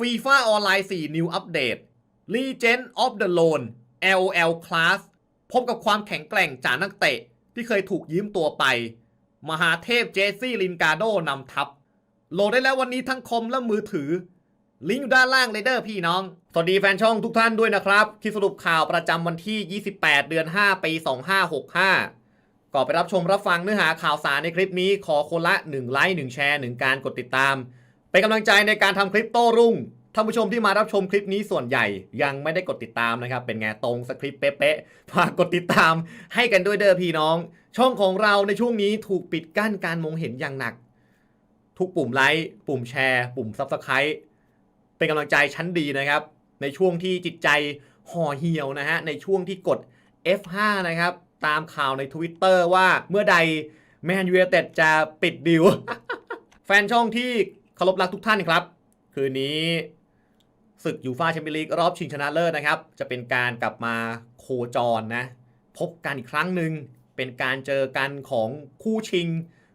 FIFA ออนไลน์ 4 New Update Legend of the Lone LL Class พบกับความแข็งแกร่งจากนักเตะ ที่เคยถูกยืมตัวไป มหาเทพเจสซี่ลินการโดนำทัพ โหลดได้แล้ววันนี้ทั้งคอมและมือถือ ลิงก์อยู่ด้านล่างเลยเด้อพี่น้อง สวัสดีแฟนช่องทุกท่านด้วยนะครับคลิปสรุปข่าวประจำวันที่ 28 เดือน 5 ปี 2565 ก่อนไปรับชมรับฟังเนื้อหาข่าวสารในคลิปนี้ขอคนละ 1 ไลค์ 1 แชร์ 1 การกดติดตาม เป็นกำลังใจในการทำคลิปโต้รุ่งท่านผู้ชมที่มารับชมคลิปนี้ส่วนใหญ่ยังไม่ได้กดติดตามนะครับ เป็นไงตรงสคริปต์เป๊ะๆฝากกดติดตามให้กันด้วยเด้อพี่น้อง ช่องของเราในช่วงนี้ถูกปิดกั้นการมองเห็นอย่างหนัก ทุกปุ่มไลค์ปุ่มแชร์ ปุ่ม Subscribe เป็นกำลังใจชั้นดีนะครับ ในช่วงที่จิตใจห่อเหี่ยวนะฮะในช่วงที่กด F5 นะครับตามข่าวใน Twitter ว่าเมื่อใดแมนยู i เต็ดจะปิดดิวแฟนช่องที่ เคารพรักทุกท่านครับ คืนนี้ศึกยูฟาแชมเปี้ยนลีกรอบชิงชนะเลิศนะครับ จะเป็นการกลับมาโคจรนะ พบกันอีกครั้งหนึ่งเป็นการเจอกันของคู่ชิง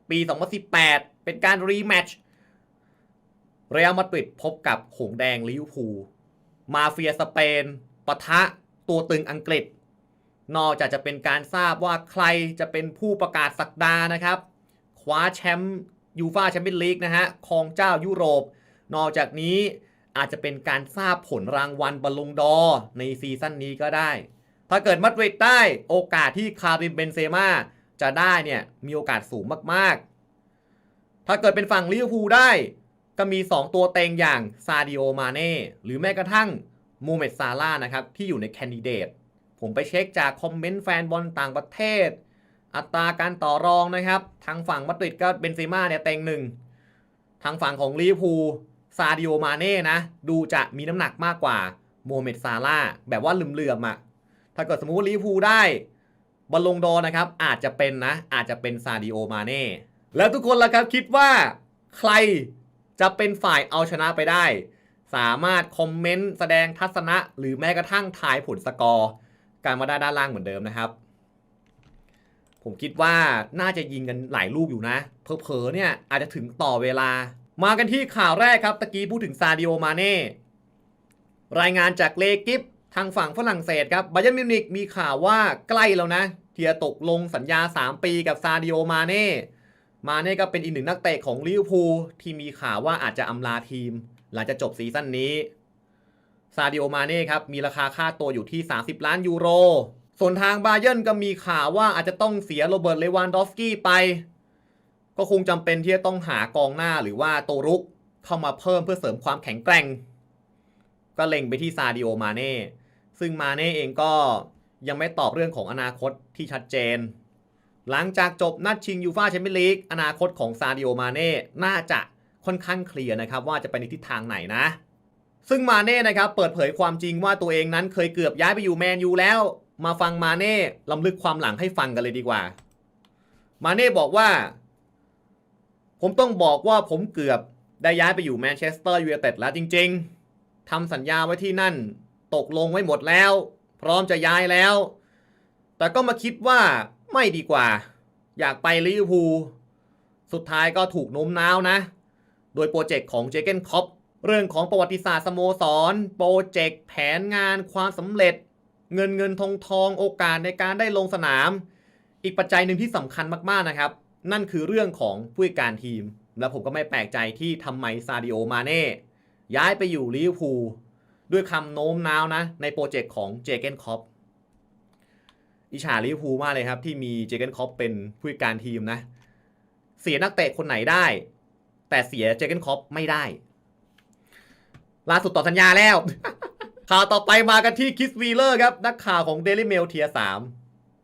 ปี 2018 เป็นการรีแมตช์เรอัลมาดริดพบกับหงแดงลิเวอร์พูลมาเฟียสเปนปะทะตัวตึงอังกฤษ นอกจากจะเป็นการทราบว่าใครจะเป็นผู้ประกาศสักดานะครับ คว้าแชมป์ ยูฟาแชมเปี้ยนลีกนะฮะครองเจ้ายุโรป นอกจากนี้อาจจะเป็นการทราบผลรางวัลบอลลงดอในซีซั่นนี้ก็ได้ ถ้าเกิดมาดริดได้โอกาสที่คาริมเบนเซม่าจะได้เนี่ยมีโอกาสสูงมากๆ ถ้าเกิดเป็นฝั่งลิเวอร์พูลได้ ก็มี 2 ตัวเต็งอย่างซาดิโอมาเน่หรือแม้กระทั่งโมเมดซาร่านะครับที่อยู่ในแคนดิเดต ผมไปเช็คจากคอมเมนต์แฟนบอลต่างประเทศ อัตราการต่อรองนะครับ ทางฝั่งมาดริดก็เบนเซม่าเนี่ยเต็งหนึ่งทางฝั่งของลิเวอร์พูลซาดิโอมาเน่นะ ดูจะมีน้ำหนักมากกว่าโมเมดซาร่าแบบว่าลืมเลือมๆอะถ้าเกิดสมมุติว่าลิเวอร์พูลได้บอลลงดอนะครับ อาจจะเป็นนะ อาจจะเป็นซาดิโอมาเน่แล้วทุกคนล่ะครับคิดว่าใครจะเป็นฝ่ายเอาชนะไปได้ สามารถคอมเมนต์แสดงทัศนะ หรือแม้กระทั่งทายผลสกอร์ การมาได้ด้านล่างเหมือนเดิมนะครับ ผมคิดว่าน่าจะยิงกันหลายลูกอยู่นะ เผลอๆเนี่ยอาจจะถึงต่อเวลา มากันที่ข่าวแรกครับตะกี้พูดถึงซาดิโอมาเน่รายงานจากเลกิฟทางฝั่งฝรั่งเศสครับบาเยนมิวนิกมีข่าวว่าใกล้แล้วนะ เที่จะตกลงสัญญา 3 ปีกับซาดิโอมาเน่มาเน่ก็เป็นอีกหนึ่งนักเตะของลิเวอร์พูลที่มีข่าวว่าอาจจะอำลาทีม หลังจากจบซีซั่นนี้ซาดิโอมาเน่ครับมีราคาค่าตัวอยู่ที่ 30 ล้านยูโร ส่วนทางบาเยิร์นก็มีข่าวว่าอาจจะต้องเสียโรเบิร์ตเลวานดอฟสกี้ไป ก็คงจำเป็นที่จะต้องหากองหน้าหรือว่าตัวรุกเข้ามาเพิ่มเพื่อเสริมความแข็งแกร่ง ก็เล็งไปที่ซาดิโอมาเน่ซึ่งมาเน่เองก็ยังไม่ตอบเรื่องของอนาคตที่ชัดเจน หลังจากจบนัดชิงยูฟาแชมเปี้ยนลีกอนาคตของซาดิโอมาเน่น่าจะค่อนข้างเคลียร์นะครับว่าจะไปในทิศทางไหนนะ ซึ่งมาเน่นะครับเปิดเผยความจริงว่าตัวเองนั้นเคยเกือบย้ายไปอยู่แมนยูแล้ว มาฟังมาเน่ลำลึกความหลังให้ฟังกันเลยดีกว่า มาเน่บอกว่า ผมต้องบอกว่าผมเกือบได้ย้ายไปอยู่แมนเชสเตอร์ยูไนเต็ดแล้วจริง ๆทำสัญญาไว้ที่นั่น ตกลงไว้หมดแล้ว พร้อมจะย้ายแล้ว แต่ก็มาคิดว่าไม่ดีกว่า อยากไปลิเวอร์พูลสุดท้ายก็ถูกโน้มน้าวนะ โดยโปรเจกต์ของเจเกนคอปเรื่องของประวัติศาสตร์สโมสร โปรเจกต์แผนงานความสำเร็จ เงินเงินทองทองโอกาสในการได้ลงสนาม อีกปัจจัยหนึ่งที่สำคัญมากๆนะครับ นั่นคือเรื่องของผู้จัดการทีม และผมก็ไม่แปลกใจที่ทำไมซาดิโอมาเน่ย้ายไปอยู่ลิเวอร์พูลด้วยคำโน้มน้าวนะ ในโปรเจกต์ของเจเกนคอปอิจฉาลิเวอร์พูลมากเลยครับ ที่มีเจเกนคอปเป็นผู้จัดการทีมนะ เสียนักเตะคนไหนได้ แต่เสียเจเกนคอปไม่ได้ล่าสุดต่อสัญญาแล้ว ข่าวต่อไปมากันที่คิสวีเลอร์ครับ นักข่าวของ Daily Mail เทียสาม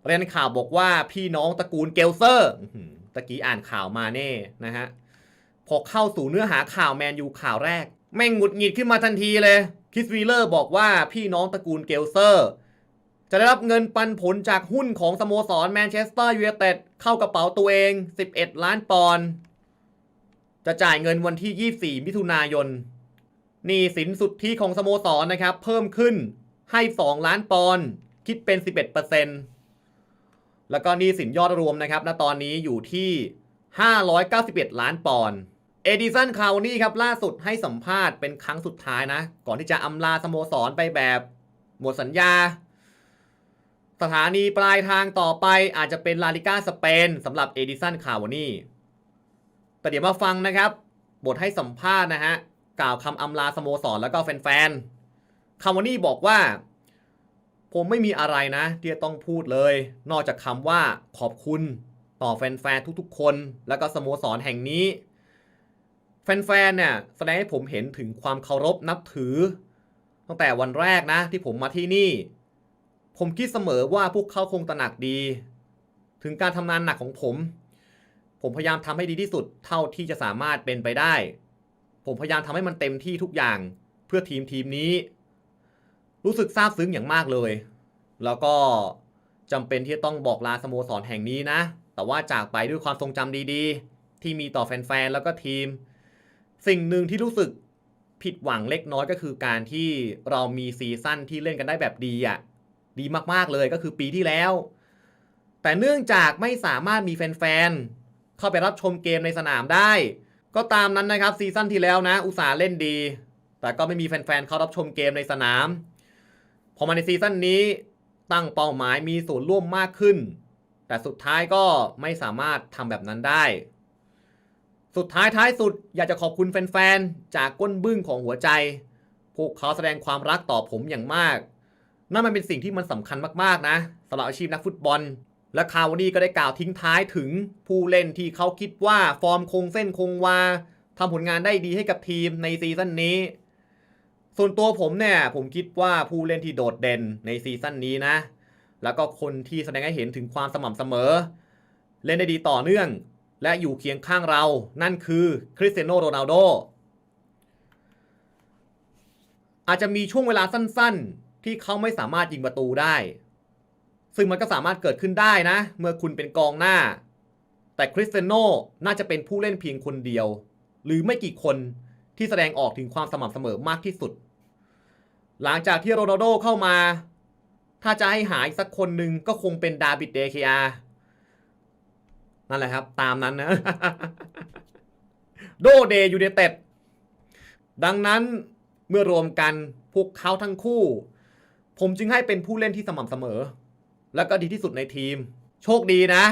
เรียนข่าวบอกว่าพี่น้องตระกูลเกลเซอร์ตะกี้อ่านข่าวมาแน่นะฮะ พอเข้าสู่เนื้อหาข่าวแมนยูข่าวแรก แม่งหงุดหงิดขึ้นมาทันทีเลย คิสวีเลอร์บอกว่าพี่น้องตระกูลเกลเซอร์ จะได้รับเงินปันผลจากหุ้นของสโมสรแมนเชสเตอร์ยูไนเต็ดเข้ากระเป๋าตัวเอง 11 ล้านปอนด์จะจ่ายเงินวันที่ 24 มิถุนายน หนี้สินสุทธิของสโมสรนะครับ เพิ่มขึ้นให้ 2 ล้านปอนด์คิดเป็น 11%แล้วก็หนี้สินยอดรวมนะครับณตอนนี้อยู่ที่ 591 ล้านปอนด์เอดิสันคาวนี่ครับล่าสุดให้สัมภาษณ์เป็นครั้งสุดท้ายนะ ก่อนที่จะอำลาสโมสรไปแบบหมดสัญญา สถานีปลายทางต่อไปอาจจะเป็นลาลิก้าสเปนสำหรับเอดิสันคาวนี่แต่เดี๋ยวมาฟังนะครับ บทให้สัมภาษณ์นะฮะ กล่าวคำอำลาสโมสรแล้วก็แฟนๆคาวานี่บอกว่า ผมไม่มีอะไรนะ ที่จะต้องพูดเลย นอกจากคำว่าขอบคุณต่อแฟนๆทุกๆ คน แล้วก็สโมสรแห่งนี้ แฟนๆเนี่ยแสดงให้ผมเห็นถึงความเคารพนับถือ ตั้งแต่วันแรกนะที่ผมมาที่นี่ ผมคิดเสมอว่าพวกเขาคงตระหนักดี ถึงการทำงานหนักของผม ผมพยายามทำให้ดีที่สุดเท่าที่จะสามารถเป็นไปได้ ผมพยายามทำให้มันเต็มที่ทุกอย่างเพื่อทีมทีมนี้ รู้สึกซาบซึ้งอย่างมากเลย แล้วก็จำเป็นที่จะต้องบอกลาสโมสรแห่งนี้นะ แต่ว่าจากไปด้วยความทรงจำดีๆ ที่มีต่อแฟนๆแล้วก็ทีม สิ่งหนึ่งที่รู้สึกผิดหวังเล็กน้อยก็คือการที่เรามีซีซั่นที่เล่นกันได้แบบดีอะดีมากๆเลยก็คือปีที่แล้ว แต่เนื่องจากไม่สามารถมีแฟนๆเข้าไปรับชมเกมในสนามได้ ก็ตามนั้นนะครับซีซั่นที่แล้วนะ อุตส่าห์เล่นดี แต่ก็ไม่มีแฟนๆเข้ารับชมเกมในสนาม พอมาในซีซั่นนี้ตั้งเป้าหมายมีส่วนร่วมมากขึ้น แต่สุดท้ายก็ไม่สามารถทำแบบนั้นได้ สุดท้ายท้ายสุดอยากจะขอบคุณแฟนๆ จากก้นบึ้งของหัวใจ พวกเขาแสดงความรักต่อผมอย่างมาก นั่นมันเป็นสิ่งที่มันสำคัญมากๆนะสำหรับอาชีพนักฟุตบอล และคาวนี่ก็ได้กล่าวทิ้งท้ายถึงผู้เล่นที่เขาคิดว่าฟอร์มคงเส้นคงวาทำผลงานได้ดีให้กับทีมในซีซั่นนี้ ส่วนตัวผมเนี่ยผมคิดว่าผู้เล่นที่โดดเด่นในซีซั่นนี้นะ แล้วก็คนที่แสดงให้เห็นถึงความสม่ำเสมอ เล่นได้ดีต่อเนื่อง และอยู่เคียงข้างเรา นั่นคือคริสเตียโนโรนัลโดอาจจะมีช่วงเวลาสั้นๆ ที่เขาไม่สามารถยิงประตูได้ ซึ่งมันก็สามารถเกิดขึ้นได้นะ เมื่อคุณเป็นกองหน้า แต่คริสเตียโนน่าจะเป็นผู้เล่นเพียงคนเดียว หรือไม่กี่คนที่แสดงออกถึงความสม่ำเสมอมากที่สุด หลังจากที่โรนัลโดเข้ามา ถ้าจะให้หายสักคนหนึ่งก็คงเป็นดาบิดเดเคอานั่นแหละครับ ตามนั้นนะ โดเดยูเนเต็ดดังนั้นเมื่อรวมกันพวกเขาทั้งคู่ ผมจึงให้เป็นผู้เล่นที่สม่ำเสมอ และก็ดีที่สุดในทีม โชคดีนะ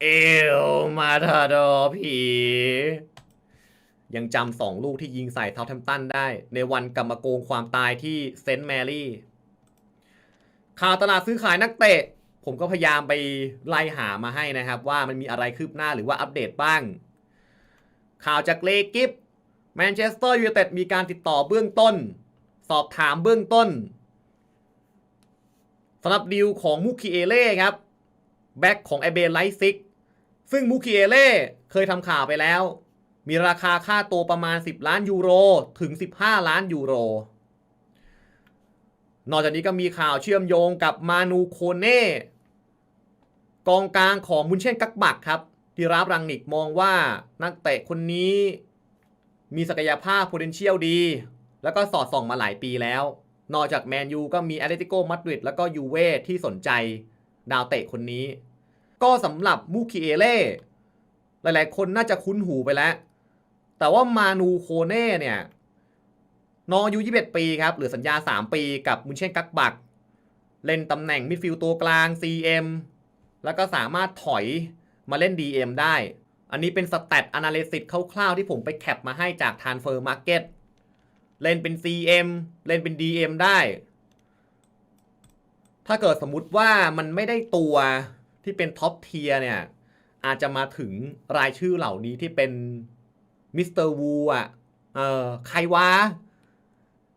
เอลมาทาดอร์ผี ยังจำสองลูกที่ยิงใส่เทาแทมตันได้ ในวันกรรมโกงความตายที่เซนต์แมรี่ข่าวตลาดซื้อขายนักเตะ ผมก็พยายามไปไล่หามาให้นะครับ ว่ามันมีอะไรคืบหน้าหรือว่าอัปเดตบ้าง ข่าวจากเลกิฟแมนเชสเตอร์ยูไนเต็ดมีการติดต่อเบื้องต้น สอบถามเบื้องต้น สำหรับดีลของมุคิเอเล่ครับแบ็กของไอเบนไลซิกซึ่งมุคิเอเล่เคยทำข่าวไปแล้ว มีราคาค่าตัวประมาณ 10 ล้านยูโรถึง 15 ล้านยูโร นอกจากนี้ก็มีข่าวเชื่อมโยงกับมานูโคเน่กองกลางของมุนเช่นกักบักครับที่รับรังนิกมองว่านักเตะคนนี้มีศักยภาพ potential ดี แล้วก็สอดส่องมาหลายปีแล้ว นอกจากแมนยูก็มีแอตเลติโกมาดริดแล้วก็ยูเว่ที่สนใจดาวเตะคนนี้ ก็สำหรับมูคิเอเล่หลายๆ คนน่าจะคุ้นหูไปแล้ว แต่ว่ามานูโคเน่เนี่ยน้องอายุ21 ปีครับเหลือสัญญา 3 ปีกับมุนเช่นกักบัก เล่นตำแหน่งมิดฟิลด์ตัวกลาง CM แล้วก็สามารถถอยมาเล่น DM ได้ อันนี้เป็นสแตท a นาลิซิสคร่าวๆที่ผมไปแคปมาให้จาก Transfer Market เล่นเป็น CM เล่นเป็น DM ได้ ถ้าเกิดสมมุติว่ามันไม่ได้ตัวที่เป็นท็อปเทียเนี่ย อาจจะมาถึงรายชื่อเหล่านี้ที่เป็นมิสเตอร์วูอะ เออใครวะ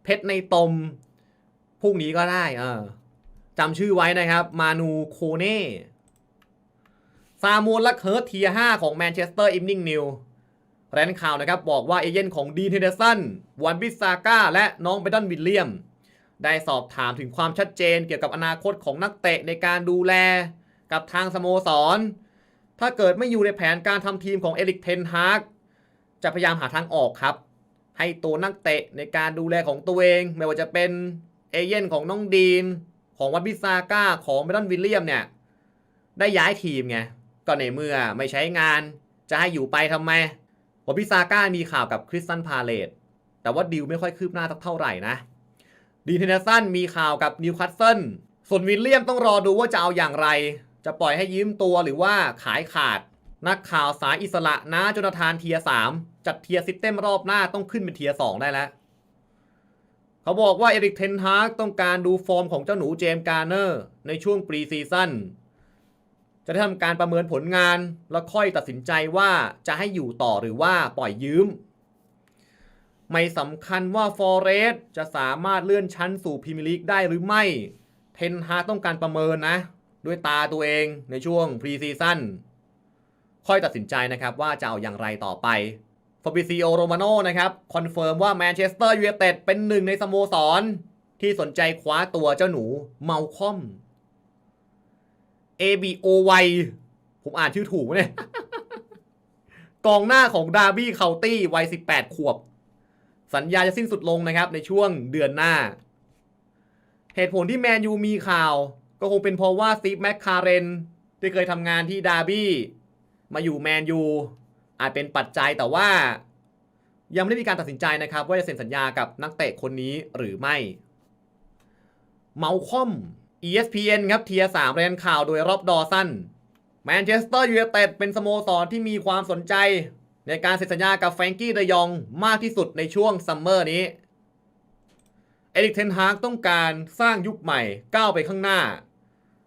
เพชรในตม พวกนี้ก็ได้ เออจำชื่อไว้นะครับ มานูโคเน่ซามูลลักเฮิร์ตเทีย5ของแมนเชสเตอร์อิ n นิ่งนิว แรนข่าวนะครับบอกว่าเอเย่นของดีนเฮเดสันวันบิสซาก้าและน้องเบดอนวิลเลียม ได้สอบถามถึงความชัดเจนเกี่ยวกับอนาคตของนักเตะในการดูแลกับทางสโมสร ถ้าเกิดไม่อยู่ในแผนการทำทีมของเอริกเทนฮากจะพยายามหาทางออกครับ ให้ตัวนักเตะในการดูแลของตัวเอง ไม่ว่าจะเป็นเอเย่นของน้องดีน ของวันบิซาก้าของเบดอนวิลเลียมเนี่ยได้ย้ายทีมไงก็ในเมื่อไม่ใช้งานจะให้อยู่ไปทำไม ว่าพิซาก้ามีข่าวกับคริสตันพาเลตแต่ว่าดิวไม่ค่อยคืบหน้าสักเท่าไหร่นะดีเทนเนสันมีข่าวกับนิวคาสเซิลส่วนวิลเลียมต้องรอดูว่าจะเอาอย่างไร จะปล่อยให้ยืมตัวหรือว่าขายขาด นักข่าวสายอิสระนะจนทานเทียสามจัดเทียซิสเต็มรอบหน้าต้องขึ้นเป็นเทียสองได้แล้ว เขาบอกว่าเอริกเทนฮาร์กต้องการดูฟอร์มของเจ้าหนูเจมส์การ์เนอร์ในช่วงปรีซีซั่น จะได้ทำการประเมินผลงานแล้วค่อยตัดสินใจว่าจะให้อยู่ต่อหรือว่าปล่อยยืม ไม่สำคัญว่าฟอเรสต์จะสามารถเลื่อนชั้นสู่พรีเมียร์ลีกได้หรือไม่ เทนฮาต้องการประเมินนะ ด้วยตาตัวเองในช่วงพรีซีซั่นค่อยตัดสินใจนะครับว่าจะเอาอย่างไรต่อไปฟาบิซิโอโรมาโนนะครับคอนเฟิร์มว่าแมนเชสเตอร์ยูไนเต็ดเป็นหนึ่งในสโมสร ที่สนใจคว้าตัวเจ้าหนูเมาคอม ABOY ผมอ่านชื่อถูกไหมเนี่ยกองหน้าของดาร์บี้เคาน์ตี้วัย 18 ขวบ สัญญาจะสิ้นสุดลงนะครับ ในช่วงเดือนหน้า เหตุผลที่แมนยูมีข่าว ก็คงเป็นเพราะว่าสตีฟแมคคาเรนที่เคยทำงานที่ดาร์บี้มาอยู่แมนยูอาจเป็นปัจจัยแต่ว่า ยังไม่ได้มีการตัดสินใจนะครับ ว่าจะเซ็นสัญญากับนักเตะคนนี้หรือไม่ เมาคอม ESPN ครับเทียสามรายงานข่าวโดยรอบดอสันแมนเชสเตอร์ยูไนเต็ดเป็นสโมสรที่มีความสนใจ ในการเซ็นสัญญากับแฟรงกี้เดยองมากที่สุดในช่วงซัมเมอร์นี้ เอริกเทนฮากต้องการสร้างยุคใหม่ก้าวไปข้างหน้า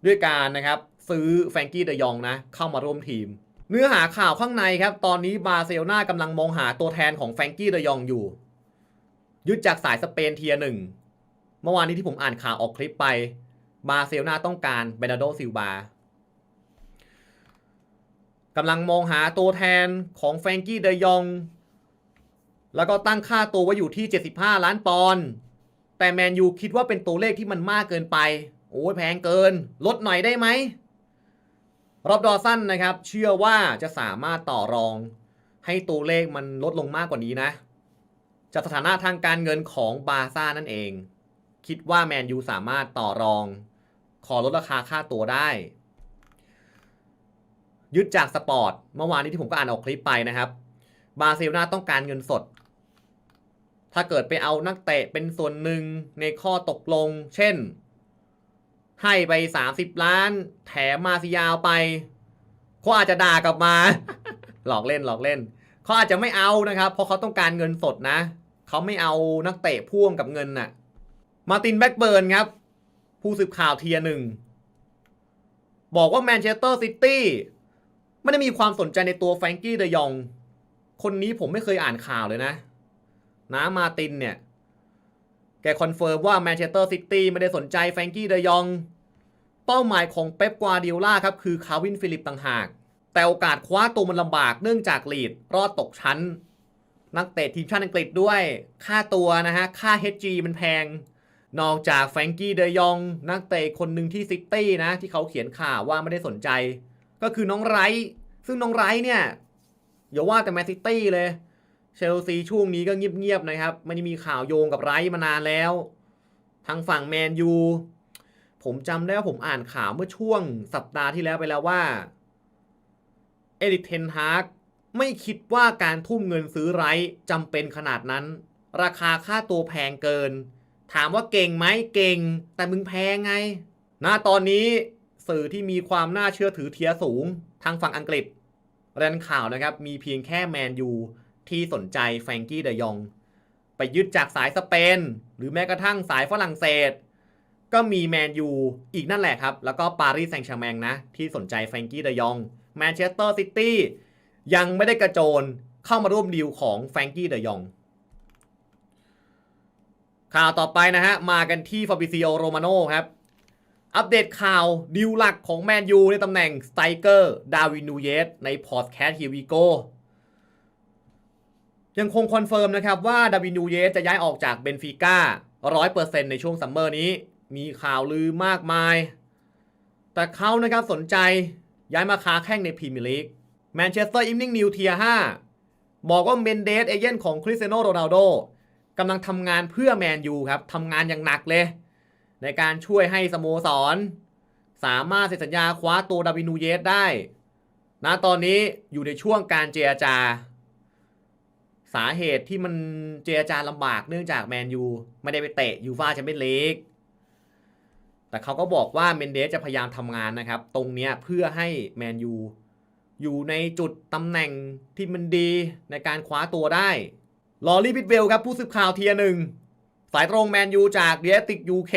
ด้วยการนะครับซื้อแฟรงกี้เดยองนะเข้ามาร่วมทีม เนื้อหาข่าวข้างในครับ ตอนนี้บาร์เซโลนากำลังมองหาตัวแทนของแฟรงกี้เดยองอยู่ ยึดจากสายสเปนเทียหนึ่งเมื่อวานนี้ที่ผมอ่านข่าวออกคลิปไป บาร์เซโลนาต้องการเบนาโดซิลบากำลังมองหาตัวแทนของแฟรงกี้เดยอง แล้วก็ตั้งค่าตัวไว้อยู่ที่ 75 ล้านปอนด์แต่แมนยูคิดว่าเป็นตัวเลขที่มันมากเกินไป โอ้ยแพงเกิน ลดหน่อยได้ไหมรอบดอสั้นนะครับ เชื่อว่าจะสามารถต่อรอง ให้ตัวเลขมันลดลงมากกว่านี้นะ จากสถานะทางการเงินของบาร์ซ่านั่นเอง คิดว่าแมนยูสามารถต่อรอง ขอลดราคาค่าตัวได้ ยึดจากสปอร์ต เมื่อวานนี้ที่ผมก็อ่านออกคลิปไปนะครับ บาร์เซโลนาต้องการเงินสด ถ้าเกิดไปเอานักเตะเป็นส่วนหนึ่งในข้อตกลง เช่น ให้ไป 30 ล้าน แถมมาซิยาวไปเขาอาจจะด่ากลับมา หลอกเล่นหลอกเล่นเขาอาจจะไม่เอานะครับ เพราะเขาต้องการเงินสดนะ เขาไม่เอานักเตะพ่วงกับเงินน่ะ มาตินแบ็กเบิร์นครับ ผู้สืบข่าวเทียหนึ่งบอกว่าแมนเชสเตอร์ซิตี้ไม่ได้มีความสนใจในตัวแฟรงกี้เดยอง คนนี้ผมไม่เคยอ่านข่าวเลยนะนะมาตินเนี่ย แกคอนเฟิร์มว่าแมนเชสเตอร์ซิตี้ไม่ได้สนใจแฟรงกี้เดยอง เป้าหมายของเป๊ปกวาดิโอลาครับคือคาร์วินฟิลิปต่างหาก แต่โอกาสคว้าตัวมันลำบากเนื่องจากลีดรอดตกชั้น นักเตะทีมชาติอังกฤษด้วย ค่าตัวนะฮะ ค่า HG มันแพง นอกจากแฟรงกี้เดยองนักเตะคนหนึ่งที่ซิตี้นะ ที่เขาเขียนข่าวว่าไม่ได้สนใจ ก็คือน้องไรท์ซึ่งน้องไรท์เนี่ยอย่าว่าแต่แมนซิตี้เลยเชลซีช่วงนี้ก็เงียบๆนะครับไม่ได้มีข่าวโยงกับไรท์มานานแล้ว ทางฝั่งแมนยูผมจำได้ว่าผมอ่านข่าวเมื่อช่วงสัปดาห์ที่แล้วไปแล้วว่าเอริกเทนฮาร์กไม่คิดว่าการทุ่มเงินซื้อไรท์จำเป็นขนาดนั้น ราคาค่าตัวแพงเกิน ถามว่าเก่งไหมเก่ง แต่มึงแพงไงณตอนนี้สื่อที่มีความน่าเชื่อถือเทียสูงทางฝั่งอังกฤษรายงานข่าวนะครับ มีเพียงแค่แมนยูที่สนใจแฟรงกี้เดยอง ไปยึดจากสายสเปน หรือแม้กระทั่งสายฝรั่งเศส ก็มีแมนยูอีกนั่นแหละครับ แล้วก็ปารีสแซงต์แชร์แมงนะ ที่สนใจแฟรงกี้เดยองแมนเชสเตอร์ซิตี้ยังไม่ได้กระโจนเข้ามาร่วมดีลของแฟรงกี้เดยอง ข่าวต่อไปนะฮะ มากันที่ฟาบิซิโอโรมาโนครับ อัปเดตข่าวดิวหลักของแมนยูในตำแหน่งสไตรเกอร์ดาวินนูเยสในพอดแคสต์ฮีวีโกยังคงคอนเฟิร์มนะครับว่าดาวินนูเยสจะย้ายออกจากเบนฟิก้า100%ในช่วงซัมเมอร์นี้ มีข่าวลือมากมาย แต่เขานะครับสนใจย้ายมาค้าแข่งในพรีเมียร์ลีกแมนเชสเตอร์อิ n นิ่งนิวเทีย5บอกว่าเมนเดสเอเจนต์ของคริสเตียโนโรนัลโด กำลังทำงานเพื่อแมนยูครับทำงานอย่างหนักเลย ในการช่วยให้สโมสร สามารถเซ็นสัญญาคว้าตัวดาวินูเยสได้ณตอนนี้อยู่ในช่วงการเจรจา สาเหตุที่มันเจรจาลำบากเนื่องจากแมนยูไม่ได้ไปเตะยูฟ่าแชมเปี้ยนลีกแต่เขาก็บอกว่าเมนเดสจะพยายามทำงานนะครับ ตรงนี้เพื่อให้แมนยูอยู่ในจุดตำแหน่งที่มันดีในการคว้าตัวได้ ลอรี่บิดเวลครับผู้สืบข่าวเทียหนึ่งสายตรงแมนยูจากเดียติกยูเค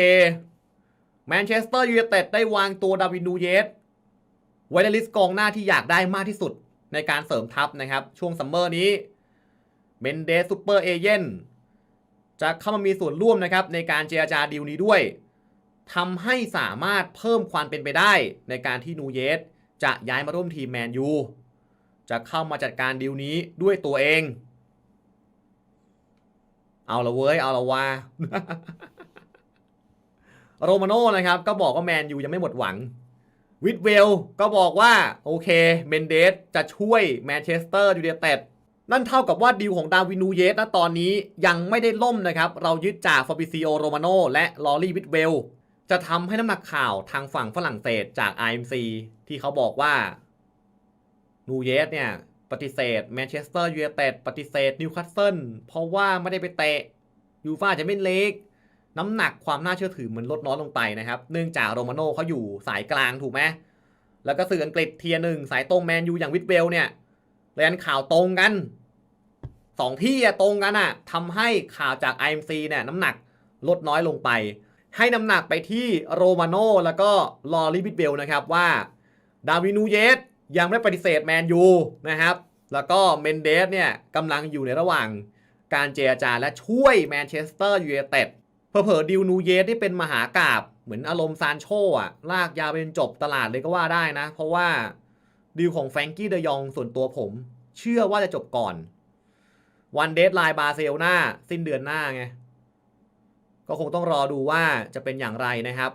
แมนเชสเตอร์ยูไนเต็ดได้วางตัวดาวินนูเยสไว้ในลิสต์กองหน้าที่อยากได้มากที่สุดในการเสริมทัพนะครับ ช่วงซัมเมอร์นี้เมนเดสซูเปอร์เอเจนจะเข้ามามีส่วนร่วมนะครับ ในการเจรจาดีลนี้ด้วยทำให้สามารถเพิ่มความเป็นไปได้ ในการที่นูเยสจะย้ายมาร่วมทีมแมนยูจะเข้ามาจัดการดีลนี้ด้วยตัวเอง เอาละเว้ย เอาละว่าโรมาโน่นะครับ ก็บอกว่าแมนยูยังไม่หมดหวัง วิดเวลก็บอกว่า โอเค เมนเดสจะช่วยแมนเชสเตอร์ยูไนเต็ดนั่นเท่ากับว่าดีลของดาวินูเยสนะตอนนี้ยังไม่ได้ล่มนะครับ เรายึดจากฟาบิซิโอโรมาโนและลอรี่วิดเวลจะทำให้น้ำหนักข่าวทางฝั่งฝรั่งเศสจาก IMC ที่เขาบอกว่านูเยสเนี่ย ปฏิเสธแมนเชสเตอร์ยูไนเต็ดปฏิเสธนิวคาสเซิลเพราะว่าไม่ได้ไปเตะยูฟ่าจะไม่เล็กน้ำหนักความน่าเชื่อถือมันลดน้อยลงไปนะครับ เนื่องจากโรมาโน่เขาอยู่สายกลางถูกไหมแล้วก็สื่ออังกฤษเทียหนึ่งสายตรงแมนยูอย่างวิดเวลเนี่ยเรายนข่าวตรงกันสองที่ตรงกันอะทำให้ข่าวจาก IMC เนี่ยน้ำหนักลดน้อยลงไป ให้น้ำหนักไปที่โรมาโน่แล้วก็ลอรีวิดเวลนะครับว่า ดาวินูเยส ยังไม่ปฏิเสธแมนยูนะครับ แล้วก็เมนเดสเนี่ยกำลังอยู่ในระหว่างการเจรจาและช่วยแมนเชสเตอร์ยูไนเต็ดเผลอๆดิวนูเยสที่เป็นมหากาบเหมือนอารมณ์ซานโชอะลากยาวเป็นจบตลาดเลยก็ว่าได้นะ เพราะว่าดิวของแฟรงกี้เดยองส่วนตัวผม เชื่อว่าจะจบก่อน วันเดทไลน์บาร์เซลนาสิ้นเดือนหน้าไง ก็คงต้องรอดูว่าจะเป็นอย่างไรนะครับ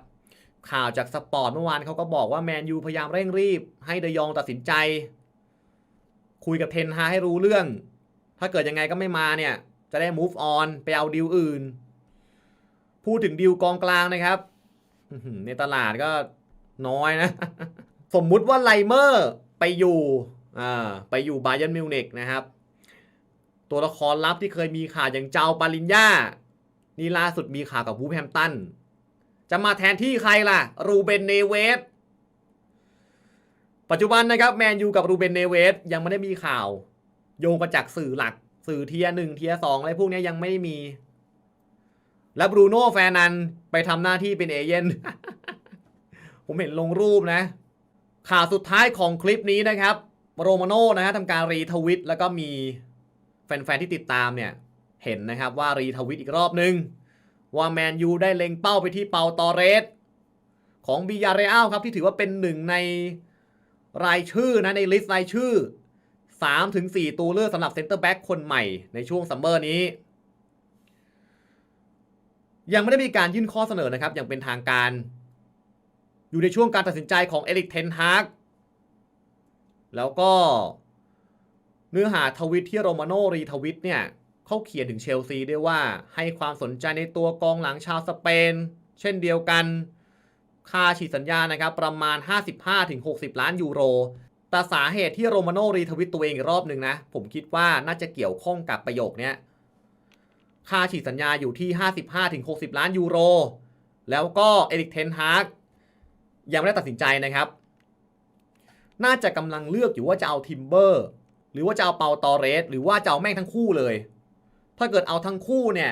ข่าวจากสปอร์ตเมื่อวานเขาก็บอกว่าแมนยูพยายามเร่งรีบ ให้เดยองตัดสินใจ คุยกับเทนฮาให้รู้เรื่อง ถ้าเกิดยังไงก็ไม่มาเนี่ย จะได้ move on ไปเอาดีลอื่น พูดถึงดีลกองกลางนะครับ ในตลาดก็น้อยนะ สมมุติว่าไลเมอร์ไปอยู่อ่าไปอยู่บา y ยนมิวนิกนะครับ ตัวละครลับที่เคยมีข่าวอย่างเจ้าปาลินยานี่ล่าสุดมีข่าวกับวูแฮมตัน จะมาแทนที่ใครล่ะ รูเบนเนเวส ปัจจุบันนะครับแมนยูกับรูเบนเนเวสยังไม่ได้มีข่าว โยงมาจากสื่อหลัก สื่อเทียหนึ่งเทียสองอะไรพวกนี้ยังไม่ได้มี และบรูโน่แฟนันไปทำหน้าที่เป็นเอเย่นผมเห็นลงรูปนะ ข่าวสุดท้ายของคลิปนี้นะครับโรมาโน่นะฮะทำการรีทวิตแล้วก็มีแฟนๆที่ติดตามเนี่ย เห็นนะครับว่ารีทวิตอีกรอบนึง ว่าแมนยูได้เล็งเป้าไปที่เปาตอเรส ของบิยาเรอัลครับที่ถือว่าเป็นหนึ่งในรายชื่อนะในลิสต์รายชื่อ 3-4 ตัวเลือกสำหรับเซ็นเตอร์แบ็กคนใหม่ในช่วงซัมเมอร์นี้ ยังไม่ได้มีการยื่นข้อเสนอนะครับ อย่างเป็นทางการ อยู่ในช่วงการตัดสินใจของเอริกเทนฮากแล้วก็เนื้อหาทวิตที่โรมาโนรีทวิตเนี่ย เขาเขียนถึงเชลซีด้วยว่าให้ความสนใจในตัวกองหลังชาวสเปน เช่นเดียวกัน ค่าฉีดสัญญานะครับประมาณ 55-60 ล้านยูโร แต่สาเหตุที่โรมาโนรีทวิตตัวเองอีกรอบหนึ่งนะ ผมคิดว่าน่าจะเกี่ยวข้องกับประโยคนี้ค่าฉีดสัญญาอยู่ที่ 55-60 ล้านยูโร แล้วก็เอริกเทนฮากยังไม่ได้ตัดสินใจนะครับ น่าจะกำลังเลือกอยู่ว่าจะเอาทิมเบอร์ หรือว่าจะเอาเปาตอเรส หรือว่าจะเอาแม่งทั้งคู่เลย ถ้าเกิดเอาทั้งคู่เนี่ย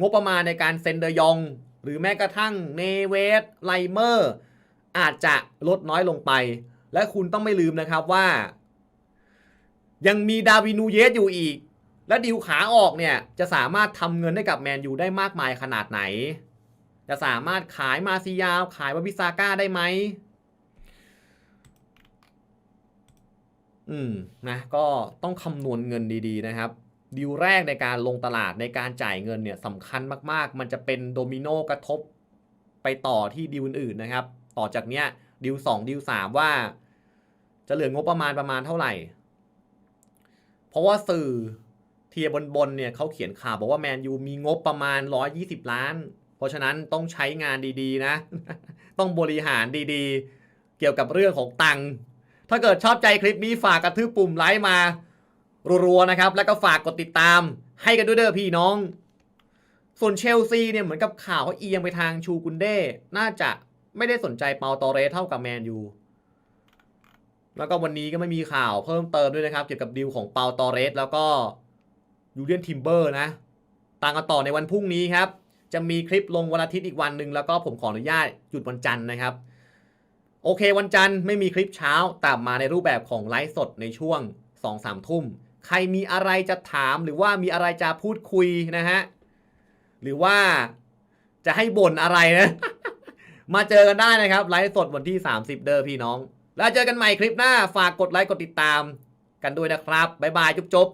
งบประมาณในการเซ็นเดยอง หรือแม้กระทั่งเนเวสไลเมอร์ อาจจะลดน้อยลงไป และคุณต้องไม่ลืมนะครับว่า ยังมีดาวินูเยสอยู่อีก และดิวขาออกเนี่ย จะสามารถทำเงินให้กับแมนยูได้มากมายขนาดไหน จะสามารถขายมาซิยาว ขายบาบิซาก้าได้ไหมอืมนะก็ต้องคำนวณเงินดีๆนะครับ ดีลแรกในการลงตลาดในการจ่ายเงินเนี่ยสำคัญมากๆ มันจะเป็นโดมิโนกระทบไปต่อที่ดีลอื่นๆนะครับ ต่อจากเนี้ยดีลสองดีลสามว่า จะเหลืองบประมาณประมาณเท่าไหร่ เพราะว่าสื่อเทียบนๆเนี่ยเขาเขียนข่าวบอกว่าแมนยูมีงบประมาณ 120 ล้าน เพราะฉะนั้นต้องใช้งานดีๆ นะ ต้องบริหารดีๆ เกี่ยวกับเรื่องของตังค์ถ้าเกิดชอบใจคลิปนี้ฝากกระทืบปุ่มไลค์มา รัวๆนะครับ แล้วก็ฝากกดติดตามให้กันด้วยเด้อพี่น้อง ส่วนเชลซีเนี่ยเหมือนกับข่าวเขาเอียงไปทางชูกุนเด้ น่าจะไม่ได้สนใจเปาตอเรสเท่ากับแมนยูแล้วก็วันนี้ก็ไม่มีข่าวเพิ่มเติมด้วยนะครับ เกี่ยวกับดีลของเปาตอเรส แล้วก็ยูเลียนทิมเบอร์นะตามกันต่อในวันพรุ่งนี้ครับ จะมีคลิปลงวันอาทิตย์อีกวันหนึ่งแล้วก็ผมขออนุญาตหยุดวันจันทร์นะครับ โอเควันจันทร์ไม่มีคลิปเช้าตามมาในรูปแบบของไลฟ์สดในช่วง2องสามทุ่ม ใครมีอะไรจะถามหรือว่ามีอะไรจะพูดคุยนะฮะ หรือว่าจะให้บ่นอะไรนะ มาเจอกันได้นะครับไลฟ์สดวันที่ 30 เด้อพี่น้อง แล้วเจอกันใหม่คลิปหน้า ฝากกดไลค์กดติดตามกันด้วยนะครับ บ๊ายบายจุ๊บ